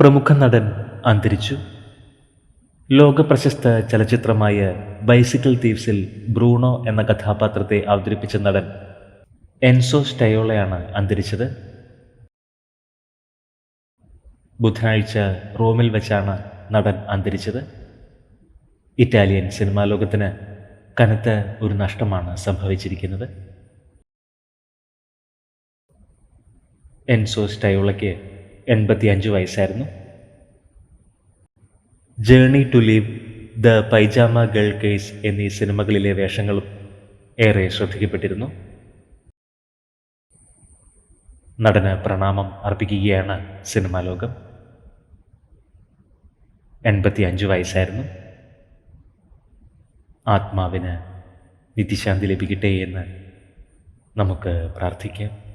പ്രമുഖ നടൻ അന്തരിച്ചു. ലോകപ്രശസ്ത ചലച്ചിത്രമായ ബൈസിക്കിൾ തീവ്സിൽ ബ്രൂണോ എന്ന കഥാപാത്രത്തെ അവതരിപ്പിച്ച നടൻ എൻസോ സ്റ്റയോളയാണ് അന്തരിച്ചത്. ബുധനാഴ്ച റോമിൽ വെച്ചാണ് നടൻ അന്തരിച്ചത്. ഇറ്റാലിയൻ സിനിമാ ലോകത്തിന് കനത്ത ഒരു നഷ്ടമാണ് സംഭവിച്ചിരിക്കുന്നത്. എൻസോ സ്റ്റയോളയ്ക്ക് എൺപത്തിയഞ്ച് വയസ്സായിരുന്നു. Journey to leave the pyjama girl case എന്നീ സിനിമകളിലെ വേഷങ്ങളും ഏറെ ശ്രദ്ധിക്കപ്പെട്ടിരുന്നു. നടന് പ്രണാമം അർപ്പിക്കുകയാണ് സിനിമാ ലോകം. എൺപത്തിയഞ്ച് വയസ്സായിരുന്നു. ആത്മാവിന് നിത്യശാന്തി ലഭിക്കട്ടെ എന്ന് നമുക്ക് പ്രാർത്ഥിക്കാം.